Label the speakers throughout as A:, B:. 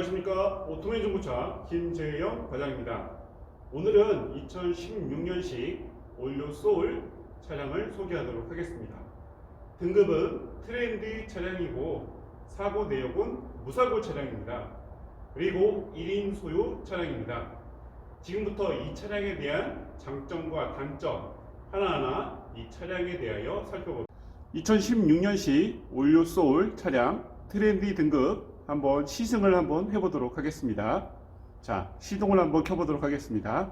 A: 안녕하십니까 오토메 중고차 김재영 과장입니다. 오늘은 2016년식 올류 소울 차량을 소개하도록 하겠습니다. 등급은 트렌디 차량이고 사고 내역은 무사고 차량입니다. 그리고 1인 소유 차량입니다. 지금부터 이 차량에 대한 장점과 단점 하나하나 이 차량에 대하여 살펴보겠습니다. 2016년식 올류 소울 차량 트렌디 등급 한번 시승을 한번 해보도록 하겠습니다. 자, 시동을 한번 켜보도록 하겠습니다.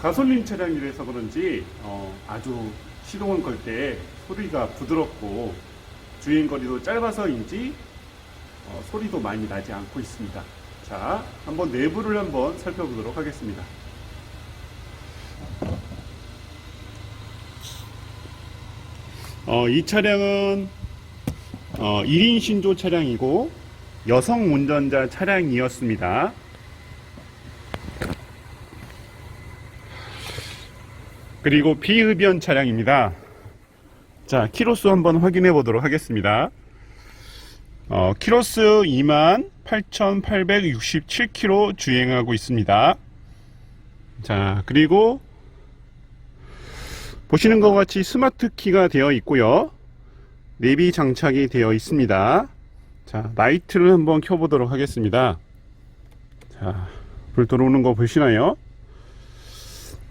A: 가솔린 차량이라서 그런지 어, 아주 시동을 걸 때 소리가 부드럽고 주행거리도 짧아서인지 어, 소리도 많이 나지 않고 있습니다. 자, 한번 내부를 한번 살펴보도록 하겠습니다. 어, 이 차량은 어, 1인 신조 차량이고 여성 운전자 차량이었습니다. 그리고 비흡연 차량입니다. 자, 키로수 한번 확인해 보도록 하겠습니다. 어, 키로수 28,867km 주행하고 있습니다. 자, 그리고 보시는 것 같이 스마트 키가 되어 있고요. 내비 장착이 되어 있습니다. 자, 라이트를 한번 켜보도록 하겠습니다. 자, 불 들어오는 거 보시나요?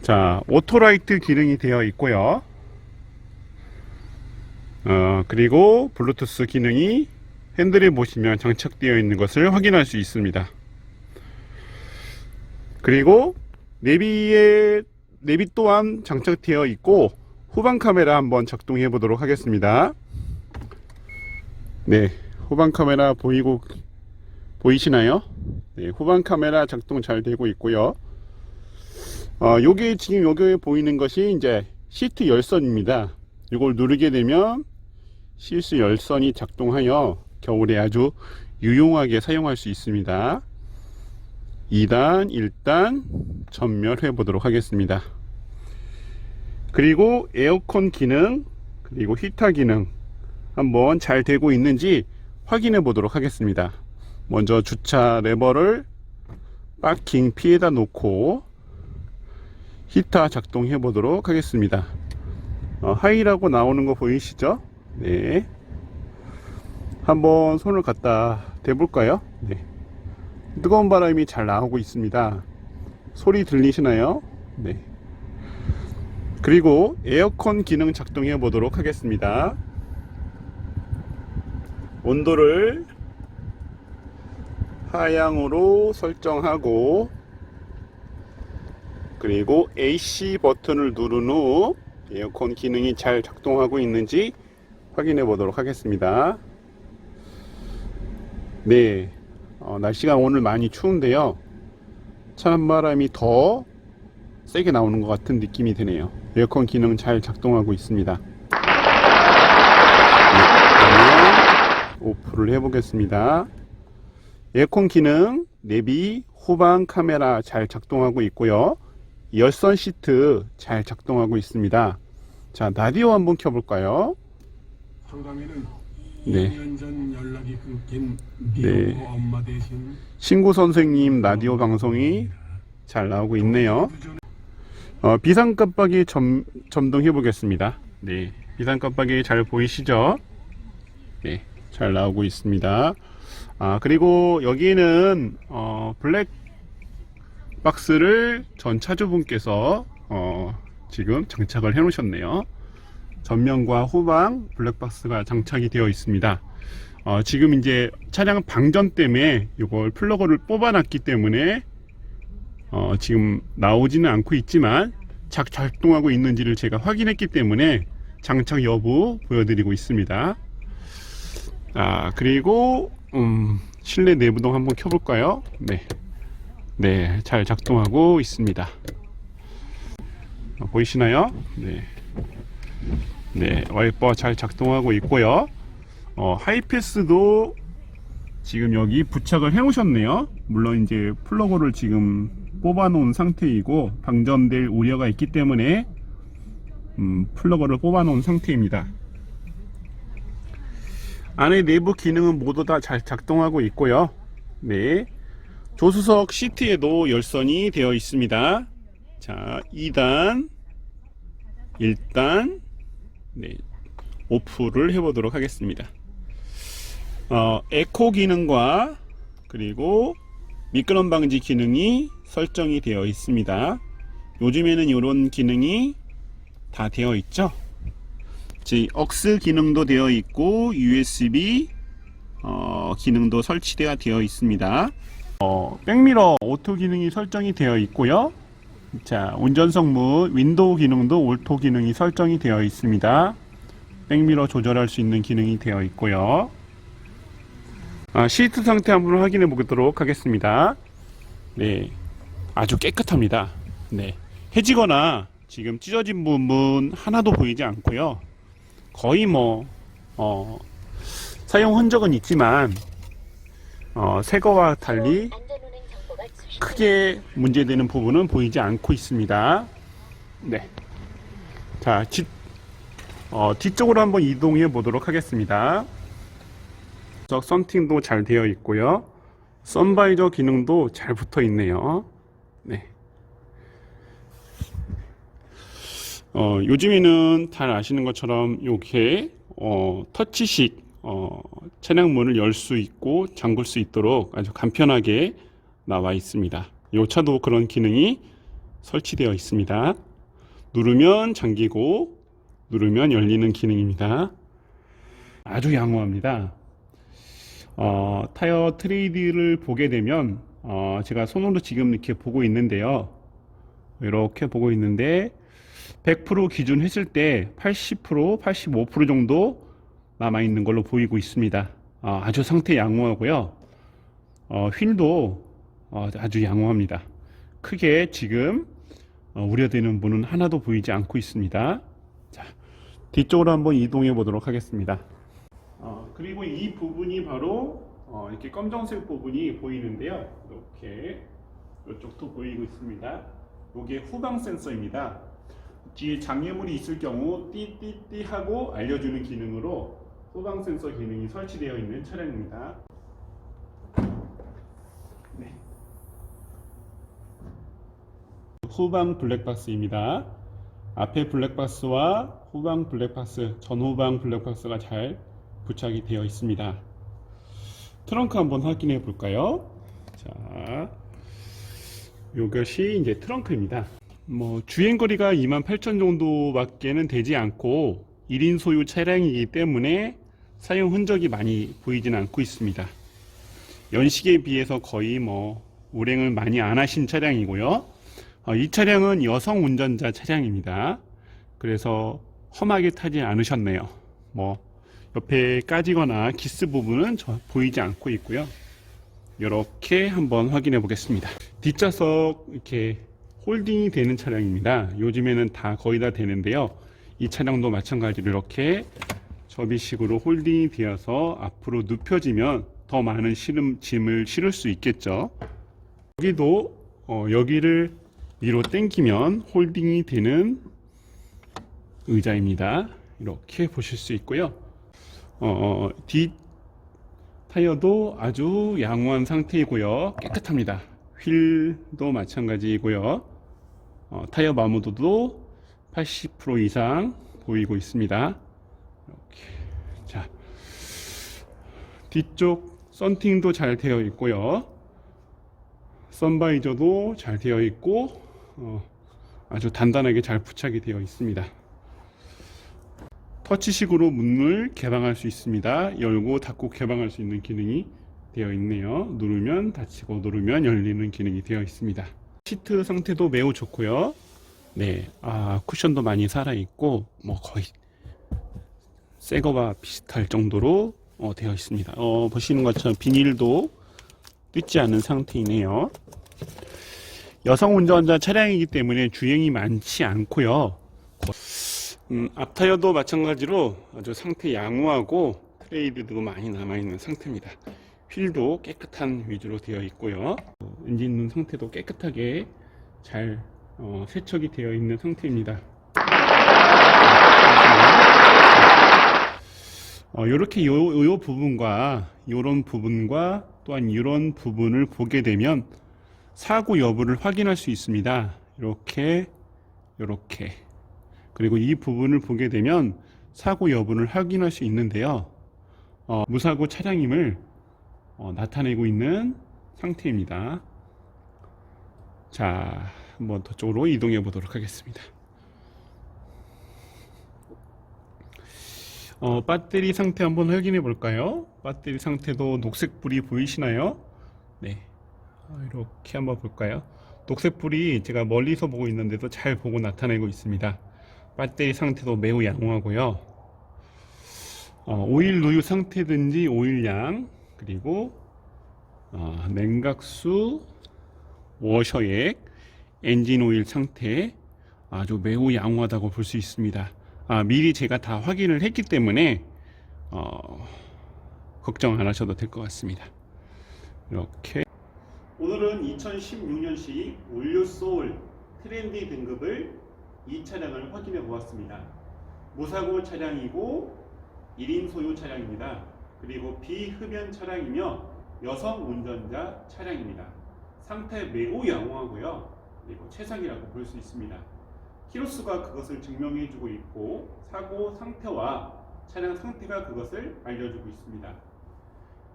A: 자, 오토라이트 기능이 되어 있고요. 어, 그리고 블루투스 기능이 핸들에 보시면 장착되어 있는 것을 확인할 수 있습니다. 그리고 내비에 내비 또한 장착되어 있고 후방 카메라 한번 작동해 보도록 하겠습니다. 네, 후방 카메라 보이고 보이시나요? 네, 후방 카메라 작동 잘 되고 있고요. 어, 요게 지금 여기에 보이는 것이 이제 시트 열선입니다. 이걸 누르게 되면 시트 열선이 작동하여 겨울에 아주 유용하게 사용할 수 있습니다. 2단, 1단 전멸해 보도록 하겠습니다. 그리고 에어컨 기능, 그리고 히터 기능 한번 잘 되고 있는지 확인해 보도록 하겠습니다. 먼저 주차 레버를 파킹 피에다 놓고 히터 작동해 보도록 하겠습니다. 어, 하이라고 나오는 거 보이시죠? 네. 한번 손을 갖다 대볼까요? 네. 뜨거운 바람이 잘 나오고 있습니다. 소리 들리시나요? 네. 그리고 에어컨 기능 작동해 보도록 하겠습니다. 온도를 하향으로 설정하고 그리고 AC 버튼을 누른 후 에어컨 기능이 잘 작동하고 있는지 확인해 보도록 하겠습니다. 네, 어, 날씨가 오늘 많이 추운데요. 찬바람이 더 세게 나오는 것 같은 느낌이 드네요. 에어컨 기능 잘 작동하고 있습니다. 네, 오프를 해보겠습니다. 에어컨 기능, 내비, 후방 카메라 잘 작동하고 있고요. 열선 시트 잘 작동하고 있습니다. 자, 라디오 한번 켜볼까요?
B: 한강에는
A: 네.
B: 2년 전 연락이 끊긴
A: 네.
B: 대신
A: 신구 선생님 라디오 방송이 잘 나오고 있네요. 어, 비상 깜빡이 점, 점등해 보겠습니다. 네. 비상 깜빡이 잘 보이시죠? 네. 잘 나오고 있습니다. 아, 그리고 여기는, 어, 블랙 박스를 전 차주분께서, 어, 지금 장착을 해 놓으셨네요. 전면과 후방 블랙박스가 장착이 되어 있습니다. 어, 지금 이제 차량 방전 때문에 이걸 플러그를 뽑아놨기 때문에 어, 지금 나오지는 않고 있지만 작 작동하고 있는지를 제가 확인했기 때문에 장착 여부 보여드리고 있습니다. 아 그리고 음, 실내 내부동 한번 켜볼까요? 네, 네, 잘 작동하고 있습니다. 어, 보이시나요? 네, 네, 와이퍼 잘 작동하고 있고요. 어, 하이패스도 지금 여기 부착을 해 놓으셨네요. 물론 이제 플러그를 지금 뽑아 놓은 상태이고 방전될 우려가 있기 때문에 음, 플러그를 뽑아 놓은 상태입니다. 안에 내부 기능은 모두 다 잘 작동하고 있고요. 네. 조수석 시트에도 열선이 되어 있습니다. 자, 2단, 1단, 네, 오프를 해보도록 하겠습니다. 어, 에코 기능과 그리고 미끄럼 방지 기능이 설정이 되어 있습니다. 요즘에는 이런 기능이 다 되어 있죠. 즉, 억스 기능도 되어 있고 USB 어, 기능도 설치되어 되어 있습니다. 어, 백미러 오토 기능이 설정이 되어 있고요. 자, 운전석 문 윈도우 기능도 오토 기능이 설정이 되어 있습니다. 백미러 조절할 수 있는 기능이 되어 있고요. 아, 시트 상태 한번 확인해 보도록 하겠습니다. 네, 아주 깨끗합니다. 네, 해지거나 지금 찢어진 부분 하나도 보이지 않고요. 거의 뭐 어, 사용 흔적은 있지만 어, 새 거와 달리 크게 문제되는 부분은 보이지 않고 있습니다. 네. 자, 뒤, 어, 뒤쪽으로 한번 이동해 보도록 하겠습니다. 저 썬팅도 잘 되어 있고요. 선바이저 기능도 잘 붙어 있네요. 네. 어, 요즘에는 잘 아시는 것처럼 이렇게 어, 터치식 어, 차량 문을 열 수 있고 잠글 수 있도록 아주 간편하게 나와 있습니다. 이 차도 그런 기능이 설치되어 있습니다. 누르면 잠기고 누르면 열리는 기능입니다. 아주 양호합니다. 어, 타이어 트레이드를 보게 되면 어, 제가 손으로 지금 이렇게 보고 있는데요. 이렇게 보고 있는데 100% 기준 했을 때 80%, 85% 정도 남아 있는 걸로 보이고 있습니다. 어, 아주 상태 양호하고요. 어, 휠도 어, 아주 양호합니다. 크게 지금 어, 우려되는 부분은 하나도 보이지 않고 있습니다. 자, 뒤쪽으로 한번 이동해 보도록 하겠습니다. 어, 그리고 이 부분이 바로 어, 이렇게 검정색 부분이 보이는데요. 이렇게 이쪽도 보이고 있습니다. 이게 후방 센서입니다. 뒤에 장애물이 있을 경우 띠띠띠 하고 알려주는 기능으로 후방 센서 기능이 설치되어 있는 차량입니다. 네. 후방 블랙박스입니다. 앞에 블랙박스와 후방 블랙박스, 전후방 블랙박스가 잘 부착이 되어 있습니다. 트렁크 한번 확인해 볼까요? 자, 이것이 이제 트렁크입니다. 뭐 주행 거리가 2만 8천 정도밖에는 되지 않고 1인 소유 차량이기 때문에 사용 흔적이 많이 보이지는 않고 있습니다. 연식에 비해서 거의 뭐 운행을 많이 안 하신 차량이고요. 어, 이 차량은 여성 운전자 차량입니다. 그래서 험하게 타지 않으셨네요. 뭐 옆에 까지거나 기스 부분은 저- 보이지 않고 있고요. 이렇게 한번 확인해 보겠습니다. 뒷좌석 이렇게 홀딩이 되는 차량입니다. 요즘에는 다 거의 다 되는데요. 이 차량도 마찬가지로 이렇게 접이식으로 홀딩이 되어서 앞으로 눕혀지면 더 많은 실음, 짐을 실을 수 있겠죠. 여기도 어, 여기를 위로 당기면 홀딩이 되는 의자입니다. 이렇게 보실 수 있고요. 어, 뒷 타이어도 아주 양호한 상태이고요. 깨끗합니다. 휠도 마찬가지이고요. 어, 타이어 마모도도 80% 이상 보이고 있습니다. 이렇게. 자, 뒤쪽 썬팅도 잘 되어 있고요. 선바이저도 잘 되어 있고 어, 아주 단단하게 잘 부착이 되어 있습니다. 터치식으로 문을 개방할 수 있습니다. 열고 닫고 개방할 수 있는 기능이 되어 있네요. 누르면 닫히고 누르면 열리는 기능이 되어 있습니다. 시트 상태도 매우 좋고요. 네, 아 쿠션도 많이 살아 있고 뭐 거의 새 거와 비슷할 정도로 어, 되어 있습니다. 어, 보시는 것처럼 비닐도 뜯지 않은 상태이네요. 여성 운전자 차량이기 때문에 주행이 많지 않고요. 음, 앞타이어도 마찬가지로 아주 상태 양호하고 트레이드도 많이 남아있는 상태입니다. 휠도 깨끗한 위주로 되어 있고요. 어, 엔진 상태도 깨끗하게 잘 어, 세척이 되어 있는 상태입니다. 어, 이렇게 요, 요 부분과 이런 부분과 또한 이런 부분을 보게 되면 사고 여부를 확인할 수 있습니다. 이렇게 이렇게 그리고 이 부분을 보게 되면 사고 여부를 확인할 수 있는데요. 어, 무사고 차량임을 어, 나타내고 있는 상태입니다. 자, 한번 저쪽으로 이동해 보도록 하겠습니다. 어, 배터리 상태 한번 확인해 볼까요? 배터리 상태도 녹색불이 보이시나요? 네. 어, 이렇게 한번 볼까요? 녹색불이 제가 멀리서 보고 있는데도 잘 보고 나타내고 있습니다. 배터리 상태도 매우 양호하고요. 어, 오일 누유 상태든지 오일 양 그리고 어, 냉각수 워셔액 엔진 오일 상태 아주 매우 양호하다고 볼 수 있습니다. 아, 미리 제가 다 확인을 했기 때문에 어, 걱정 안 하셔도 될 것 같습니다. 이렇게 오늘은 2016년식 올류 소울 트렌디 등급을 이 차량을 확인해 보았습니다. 무사고 차량이고 1인 소유 차량입니다. 그리고 비흡연 차량이며 여성 운전자 차량입니다. 상태 매우 양호하고요. 그리고 최상이라고 볼 수 있습니다. 키로수가 그것을 증명해 주고 있고 사고 상태와 차량 상태가 그것을 알려주고 있습니다.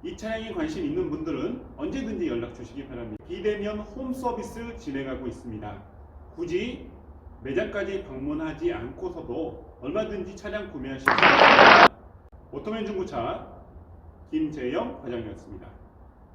A: 이 차량에 관심 있는 분들은 언제든지 연락 주시기 바랍니다. 비대면 홈 서비스 진행하고 있습니다. 굳이 매장까지 방문하지 않고서도 얼마든지 차량 구매하실 수 있습니다. 오토맨 중고차 김재영 과장이었습니다.